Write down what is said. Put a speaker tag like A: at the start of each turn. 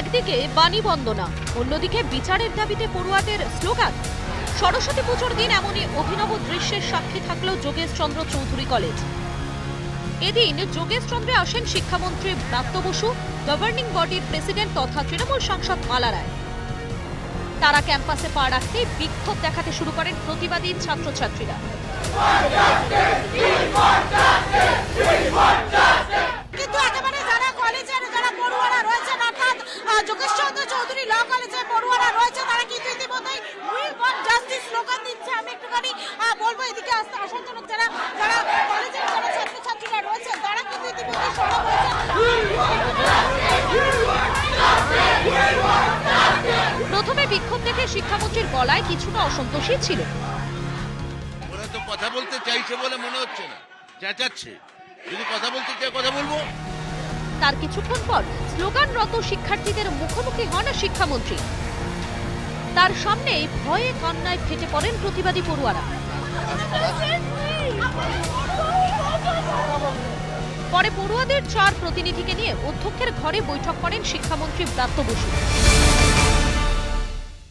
A: একদিকে বাণী বন্দনা, অন্যদিকে বিচারের দাবিতে পড়ুয়াদের স্লোগান। সরস্বতী পুজোর দিন এমনই অভিনব দৃশ্যের সাক্ষী থাকল যোগেশ চন্দ্র চৌধুরী কলেজ। এদিন যোগেশ চন্দ্রে আসেন শিক্ষামন্ত্রী ব্রাত্য বসু গভর্নিং বডির প্রেসিডেন্ট তথা তৃণমূল সাংসদ মালা রায়। তারা ক্যাম্পাসে পা রাখতে বিক্ষোভ দেখাতে শুরু করেন প্রতিবাদী ছাত্রছাত্রীরা। প্রথমে বিক্ষোভ দেখে শিক্ষামন্ত্রীর গলায় কিছুটা অসন্তোষী ছিল।
B: ওরা তো কথা বলতে চাইছে বলে মনে হচ্ছে না। চেঁচাচ্ছে। যদি কথা বলতে চাই কথা বলব?
A: তার কিছুক্ষণ পর স্লোগানরত শিক্ষার্থীদের মুখোমুখি হন শিক্ষামন্ত্রী। তার সামনে ভয়ে কান্নায় ফেটে পড়েন প্রতিবাদী পড়ুয়ারা। পরে পড়ুয়াদের চার প্রতিনিধিকে নিয়ে অধ্যক্ষের ঘরে বৈঠক করেন শিক্ষামন্ত্রী ব্রাত্য বসু।